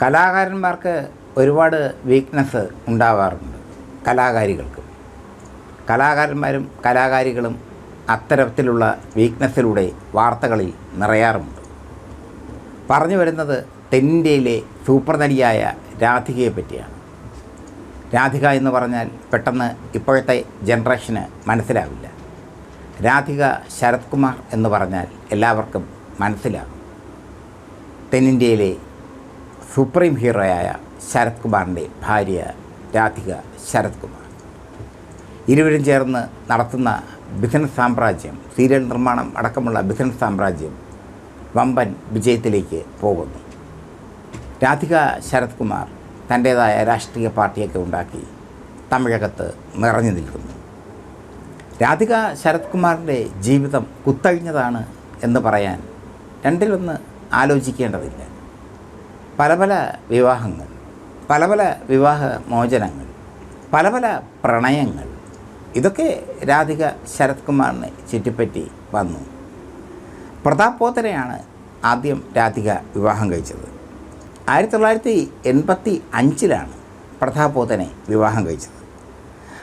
കലാകാരന്മാർക്ക് ഒരുപാട് വീക്ക്നെസ് ഉണ്ടാവാറുണ്ട് കലാകാരികൾക്ക്. കലാകാരന്മാരും കലാകാരികളും അത്തരത്തിലുള്ള വീക്ക്നെസ്സിലൂടെ വാർത്തകളിൽ നിറയാറുണ്ട് പറഞ്ഞു വരുന്നത് തെന്നിന്ത്യയിലെ സൂപ്പർ നടിയായ രാധികയെ പറ്റിയാണ്. രാധിക എന്ന് പറഞ്ഞാൽ പെട്ടെന്ന് ഇപ്പോഴത്തെ ജനറേഷന് മനസ്സിലാവില്ല. രാധിക ശരത് കുമാർ എന്ന് പറഞ്ഞാൽ എല്ലാവർക്കും മനസ്സിലാകും തെന്നിന്ത്യയിലെ സുപ്രീം ഹീറോയായ ശരത് കുമാറിന്റെ ഭാര്യ രാധിക ശരത് കുമാർ. ഇരുവരും ചേർന്ന് നടത്തുന്ന ബിസിനസ് സാമ്രാജ്യം സീരിയൽ നിർമ്മാണം അടക്കമുള്ള ബിസിനസ് സാമ്രാജ്യം വമ്പൻ വിജയത്തിലേക്ക് പോകുന്നു. രാധിക ശരത് കുമാർ തന്റേതായ രാഷ്ട്രീയ പാർട്ടിയൊക്കെ ഉണ്ടാക്കി തമിഴകത്ത് നിറഞ്ഞു നിൽക്കുന്നു. രാധിക ശരത് കുമാറിന്റെ ജീവിതം കുത്തഴിഞ്ഞതാണ് എന്ന് പറയാൻ രണ്ടിലൊന്ന് ആലോചിക്കേണ്ടതില്ല. പല പല വിവാഹങ്ങൾ പല പല വിവാഹ മോചനങ്ങൾ പല പല പ്രണയങ്ങൾ. ഇതൊക്കെ രാധിക ശരത് കുമാറിനെ ചുറ്റിപ്പറ്റി വന്നു. പ്രതാപ് പോത്തനെയാണ് ആദ്യം രാധിക വിവാഹം കഴിച്ചത്. ആയിരത്തി തൊള്ളായിരത്തി എൺപത്തി അഞ്ചിലാണ് പ്രതാപ് പോത്തനെ വിവാഹം കഴിച്ചത്.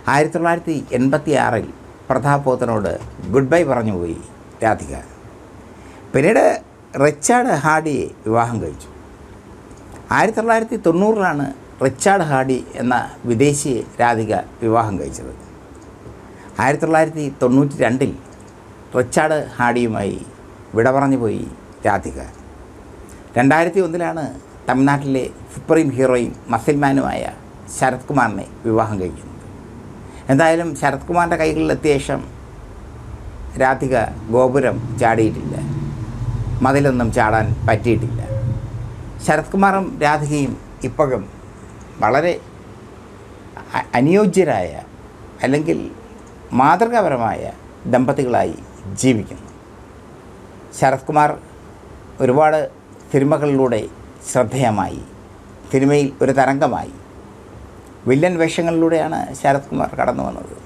ആയിരത്തി തൊള്ളായിരത്തി എൺപത്തി ആറിൽ പ്രതാപ് പോത്തനോട് ഗുഡ് ബൈ പറഞ്ഞു പോയി രാധിക. പിന്നീട് റിച്ചാർഡ് ഹാഡിയെ വിവാഹം കഴിച്ചു. ആയിരത്തി തൊള്ളായിരത്തി തൊണ്ണൂറിലാണ് റിച്ചാർഡ് ഹാഡി എന്ന വിദേശിയെ രാധിക വിവാഹം കഴിച്ചത്. ആയിരത്തി തൊള്ളായിരത്തി തൊണ്ണൂറ്റി രണ്ടിൽ റിച്ചാർഡ് ഹാഡിയുമായി വിട പറഞ്ഞു പോയി രാധിക. രണ്ടായിരത്തി ഒന്നിലാണ് തമിഴ്നാട്ടിലെ സുപ്രീം ഹീറോയും മസിൽമാനുമായ ശരത് കുമാറിനെ വിവാഹം കഴിക്കുന്നത്. എന്തായാലും ശരത് കുമാറിന്റെ കൈകളിലെത്തിയ ശേഷം രാധിക ഗോപുരം ചാടിയിട്ടില്ല. മതിലൊന്നും ചാടാൻ പറ്റിയിട്ടില്ല. ശരത് കുമാറും രാധികയും ഇപ്പോഴും വളരെ അനുയോജ്യരായ അല്ലെങ്കിൽ മാതൃകാപരമായ ദമ്പതികളായി ജീവിക്കുന്നു. ശരത് കുമാർ ഒരുപാട് സിനിമകളിലൂടെ ശ്രദ്ധേയമായി സിനിമയിൽ ഒരു തരംഗമായി വില്ലൻ വേഷങ്ങളിലൂടെയാണ് ശരത് കുമാർ കടന്നു വന്നത്.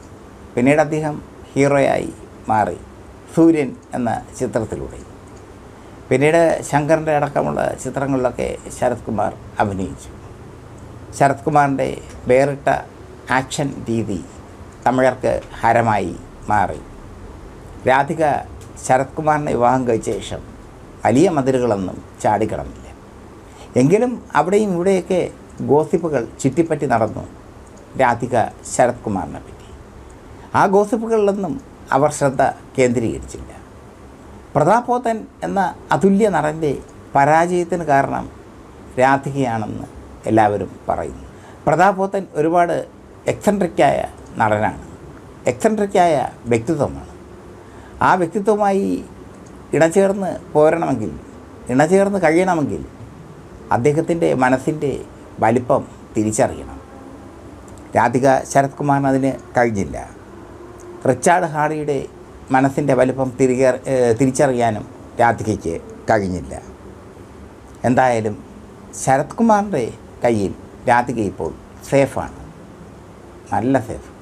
പിന്നീട് അദ്ദേഹം ഹീറോയായി മാറി സൂര്യൻ എന്ന ചിത്രത്തിലൂടെ. പിന്നീട് ശങ്കറിന്റെ അടക്കമുള്ള ചിത്രങ്ങളിലൊക്കെ ശരത് കുമാർ അഭിനയിച്ചു. ശരത് കുമാറിന്റെ വേറിട്ട ആക്ഷൻ രീതി തമിഴർക്ക് ഹരമായി മാറി. രാധിക ശരത് കുമാറിനെ വിവാഹം കഴിച്ച ശേഷം വലിയ മതിലുകളൊന്നും ചാടിക്കിടന്നില്ല. എങ്കിലും അവിടെയും ഇവിടെയൊക്കെ ഗോസിപ്പുകൾ ചുറ്റിപ്പറ്റി നടന്നു രാധിക ശരത് കുമാറിനെ പറ്റി. ആ ഗോസിപ്പുകളിലൊന്നും അവർ ശ്രദ്ധ കേന്ദ്രീകരിച്ചില്ല. പ്രതാപോത്തൻ എന്ന അതുല്യ നടന്റെ പരാജയത്തിന് കാരണം രാധികയാണെന്ന് എല്ലാവരും പറയുന്നു. പ്രതാപോത്തൻ ഒരുപാട് എക്സൻട്രിക്കായ നടനാണ്. എക്സൻട്രിക്കായ വ്യക്തിത്വമാണ്. ആ വ്യക്തിത്വമായി ഇണചേർന്ന് പോരണമെങ്കിൽ ഇണചേർന്ന് കഴിയണമെങ്കിൽ അദ്ദേഹത്തിന്റെ മനസ്സിന്റെ വലിപ്പം തിരിച്ചറിയണം. രാധിക ശരത് കുമാറിന് അതിന് കഴിഞ്ഞില്ല. റിച്ചാർഡ് ഹാഡിയുടെ മനസ്സിന്റെ വലിപ്പം തിരികെ തിരിച്ചറിയാനും രാധികയ്ക്ക് കഴിഞ്ഞില്ല. എന്തായാലും ശരത് കുമാറിന്റെ കയ്യിൽ രാധിക ഇപ്പോൾ സേഫാണ്. നല്ല സേഫ്.